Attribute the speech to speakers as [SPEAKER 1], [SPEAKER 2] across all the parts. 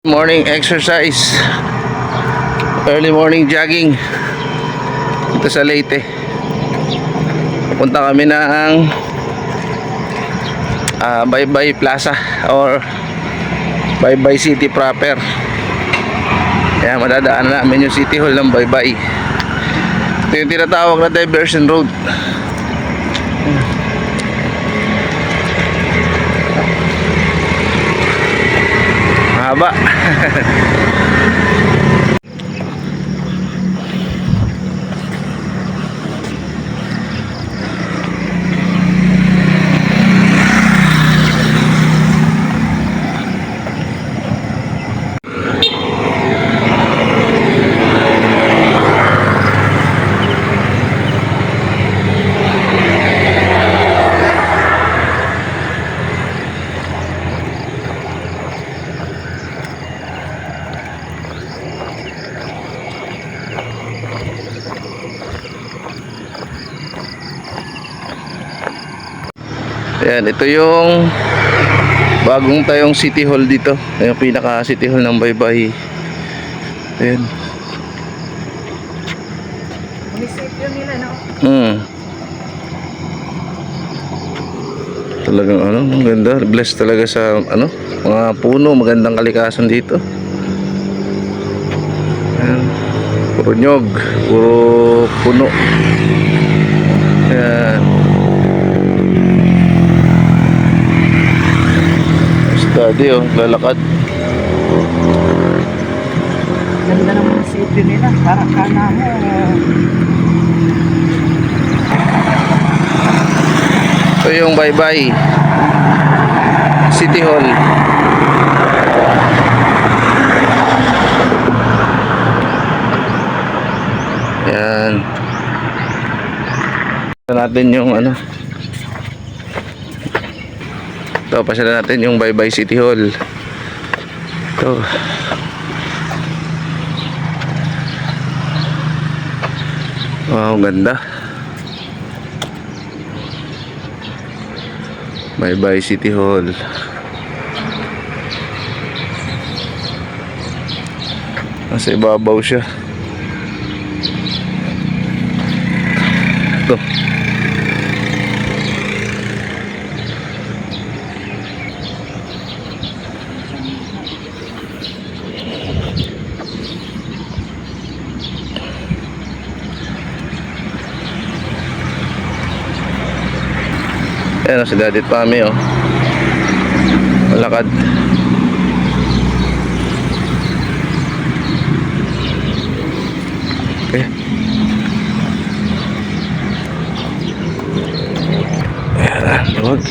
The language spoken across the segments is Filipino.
[SPEAKER 1] Morning exercise. Early morning jogging. Ito sa Leyte. Punta kami ng ah, Baybay Plaza or Baybay City proper. Kaya madadaanan namin yung City Hall ng Baybay. Ito yung tinatawag na diversion road. Mahaba. Ayan, ito yung bagong tayong City Hall dito. Yung pinaka City Hall ng Baybay. Ayan.
[SPEAKER 2] Munisipyo nila, no?
[SPEAKER 1] Hmm. Talagang ano, ang ganda. Blessed talaga sa ano, mga puno, magandang kalikasan dito. Ayan. Puro nyog, puro puno. Ayan. Study oh, lalakad.
[SPEAKER 2] Ganda ng munisipyo nila. Para kana mo.
[SPEAKER 1] Ito yung bye-bye City Hall. Yan. Ito natin yung ano. Ito, pasyalan natin yung bye-bye City Hall. Ito. Wow, ganda. Bye City Hall. Nasa ibabaw siya. Ito. Ayan o, si Daddy Pami oh. Malakad. Okay. Ayan na, luwag.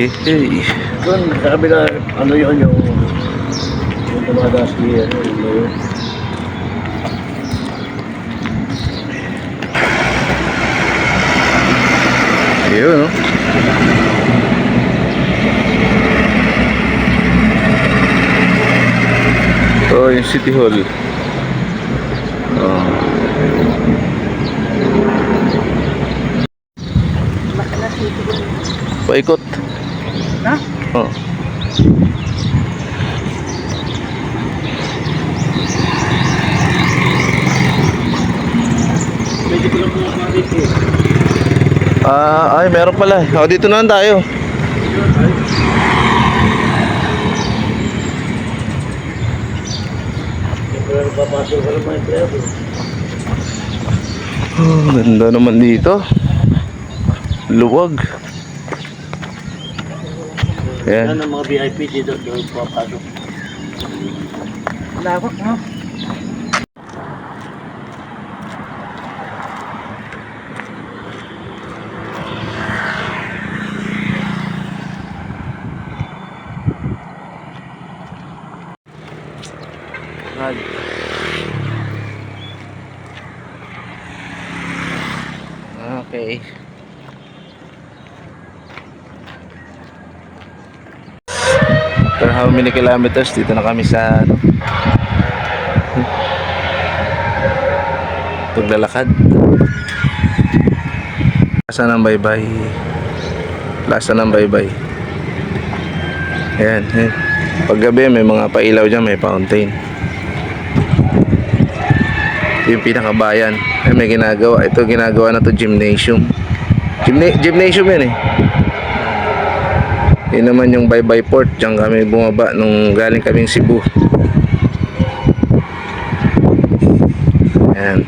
[SPEAKER 1] Eh, eh.
[SPEAKER 3] Doon, sa kabila, ano yun yung yung tumataas niya, yung
[SPEAKER 1] Ayun oh. City Hall. Oh. Paikot.
[SPEAKER 2] Ha?
[SPEAKER 1] Oh.
[SPEAKER 3] Mga dito eh.
[SPEAKER 1] Ah, ay meron pala. Oh, dito na lang tayo.
[SPEAKER 3] Mga empleyado.
[SPEAKER 1] Oh, ganda naman dito. Luwag.
[SPEAKER 3] Yan
[SPEAKER 1] Ayan.
[SPEAKER 3] ang mga VIP dito, doon papasok.
[SPEAKER 2] Lawak, no?
[SPEAKER 1] Okay. After how many kilometers, dito na kami sa ano, paglalakad. Plaza ng baybay. Plaza ng baybay. Ayan, ayan. Paggabi may mga pailaw dyan, may fountain. Ito yung pinakabayan. Ay, may ginagawa. Ito ginagawa na to gymnasium. Gymna- gymnasium yan eh. Yun naman yung bye-bye port. Diyan kami bumaba nung galing kaming Cebu. Ayan.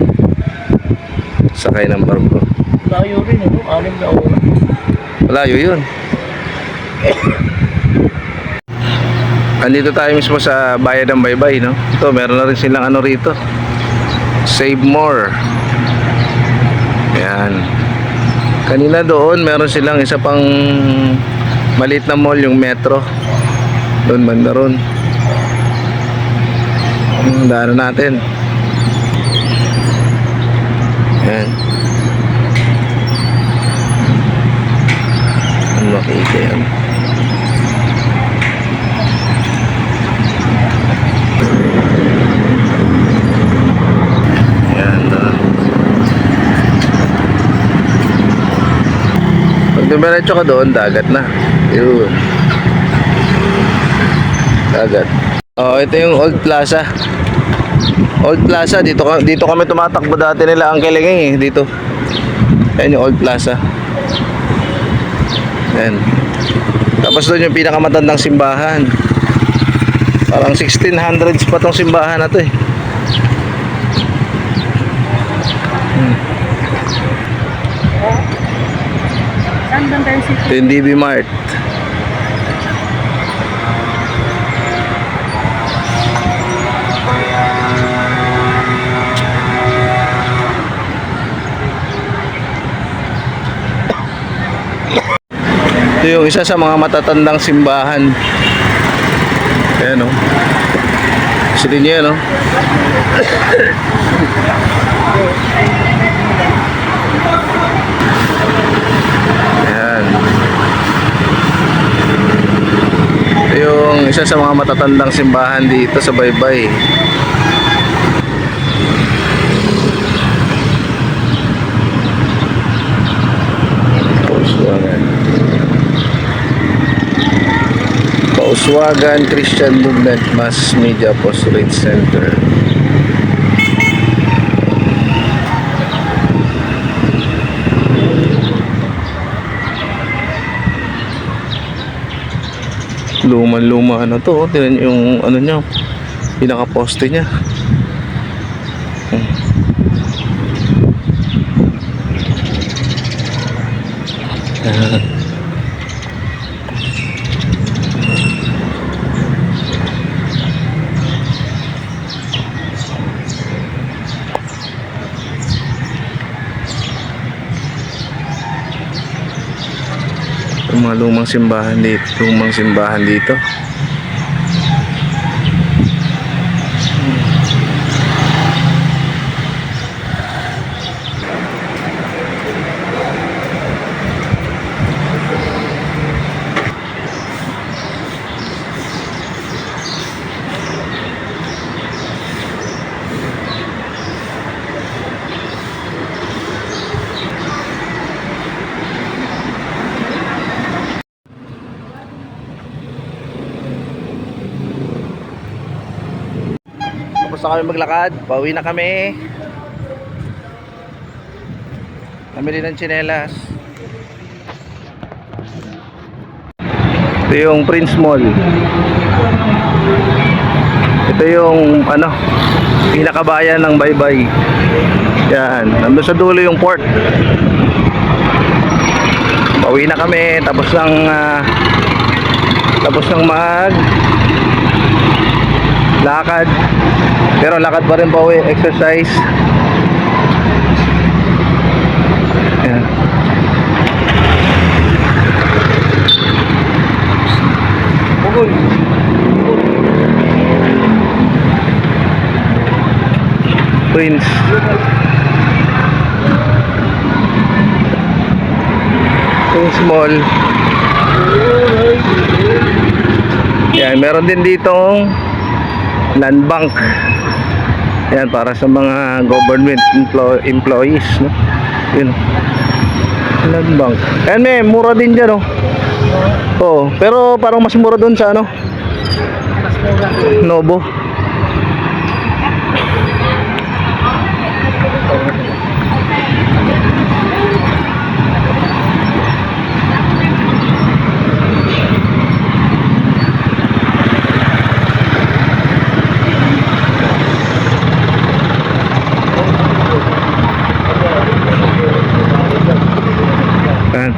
[SPEAKER 1] Sakay ng barko.
[SPEAKER 3] Layo rin, ano? Anim na oras.
[SPEAKER 1] Malayo yun. Andito tayo mismo sa bayan ng Baybay, no? Ito, meron na rin silang ano rito. Save more. Yan. Kanina doon, meron silang isa pang maliit na mall, yung metro. Doon, banda ron. Daanan natin. Yan. Ang makita yan. Yan. ah. Pag dumiretso ka doon, dagat na. Yun. Dagat. Oh, ito yung Old Plaza. Old Plaza, dito dito kami tumatakbo dati nila ang kilingay eh, dito. Ayan yung Old Plaza. Ayan. Tapos doon yung pinakamatandang simbahan. Parang 1600s pa tong simbahan na to eh.
[SPEAKER 2] Saan ba tayo si
[SPEAKER 1] DB Mart. Ito yung isa sa mga matatandang simbahan. Ayan o. Isa din yan o. Ayan. Ito yung isa sa mga matatandang simbahan dito sa Baybay. Pauswagan. Pauswagan Christian Movement Mass Media Apostolate Center. Luma-luma ano to, oh. Tingnan niyo yung ano niya, pinaka-poste niya. Hmm. Lumang simbahan dito, lumang simbahan dito. Tapos na kami maglakad, pauwi na kami. Namili ng tsinelas. Ito yung Prince Mall. Ito yung ano, pinakabayan ng Baybay. Yan, nandun sa dulo yung port. Pauwi na kami tapos ng ah, tapos ng mag lakad. Pero lakad pa rin pa uwi. Exercise. Ayan.
[SPEAKER 3] Bugol.
[SPEAKER 1] Prince Prince Mall. Yan meron din ditong land bank yan para sa mga government emplo- employees no? Yun. Land bank yan may mura din dyan oh oh pero parang mas mura dun sa ano? Nobo. Yan.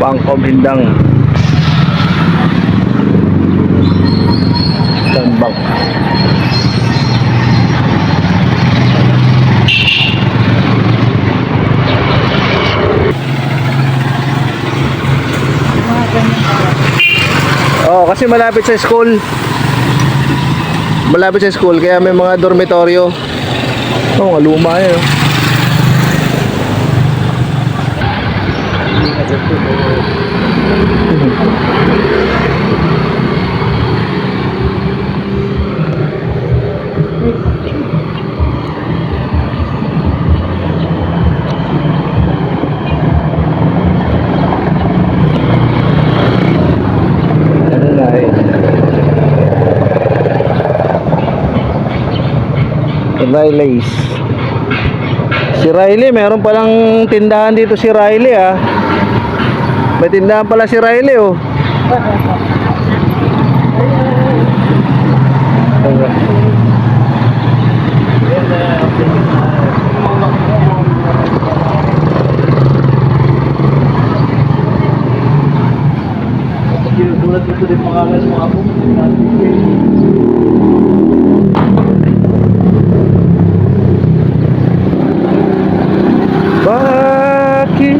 [SPEAKER 1] Bangko Bindang. Dan Bank. Oo, kasi malapit sa school. Malapit sa school, kaya may mga dormitoryo. Oh, luma yan. oh. Riley's. Si Riley, meron palang tindahan dito si Riley ah. May tindahan pala si Riley oh.
[SPEAKER 3] Tulad nito din mga mga apo.
[SPEAKER 1] Bakit?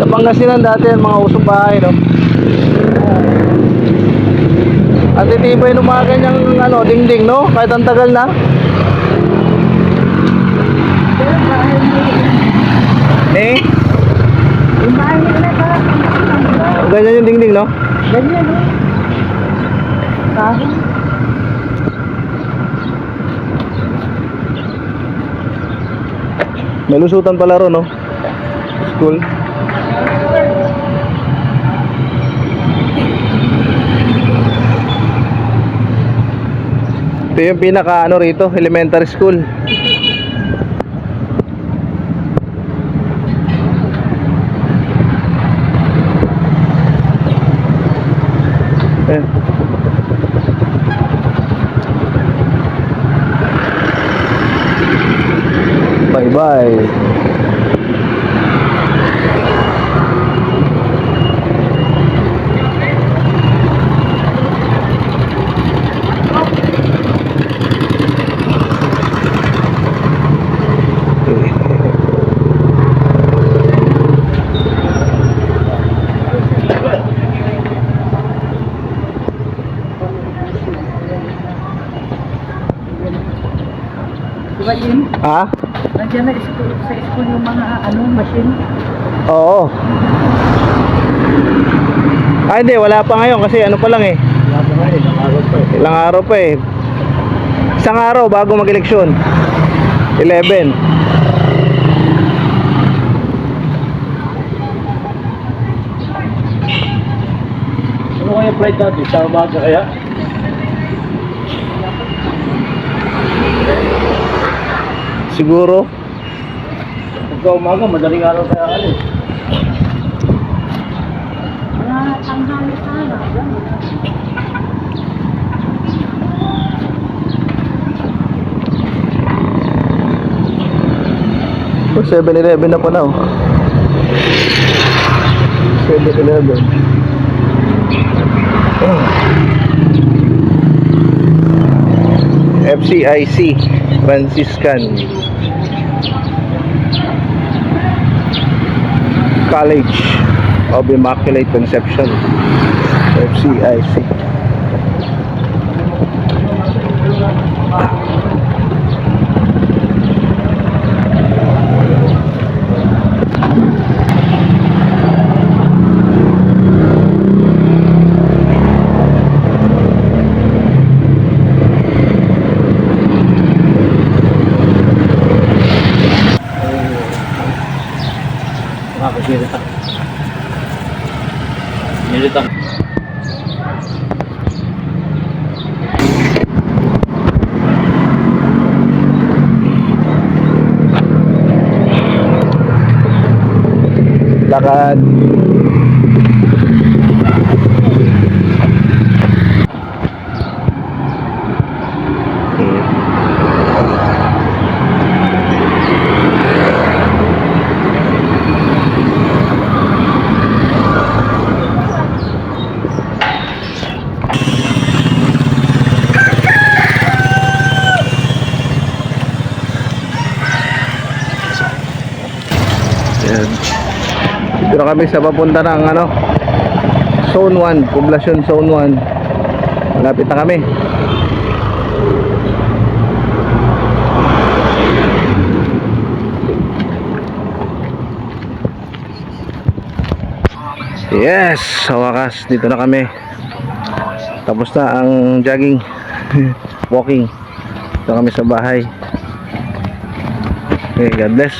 [SPEAKER 1] Sa Pangasinan dati ang mga usong bahay, no? At itibay ng mga ganyang ano, dingding, no? Kahit ang tagal na. Eh?
[SPEAKER 2] Yung bahay nila parang
[SPEAKER 1] Ganyan yung dingding, no?
[SPEAKER 2] ganyan, no? Kahoy.
[SPEAKER 1] May lusutan pala ron, no? School. Ito yung pinaka ano rito, elementary school. Ayan. Bye bye. Ha?
[SPEAKER 2] Nandiyan na school, sa school yung mga ano, machine.
[SPEAKER 1] Oo. Ah, hindi. Wala pa ngayon kasi ano pa lang eh.
[SPEAKER 3] Wala pa eh, nakaroon pa eh.
[SPEAKER 1] Ilang araw pa eh. Isang araw bago mag-eleksyon. 11.
[SPEAKER 3] Ano kaya flight natin? Sa umaga kaya?
[SPEAKER 1] Siguro.
[SPEAKER 3] Pagka umaga, madaling araw kaya alis.
[SPEAKER 2] Mga tanghali sana.
[SPEAKER 1] Oh, 7-Eleven na pa na oh. 7-Eleven. Oh. FCIC Franciscan College of Immaculate Conception FCIC Lakad. Dito kami sa papunta ng ano Zone 1, Poblasyon Zone 1. Malapit na kami. Yes, sa wakas dito na kami. Tapos na ang jogging, walking. Dito kami sa bahay. Okay, God bless.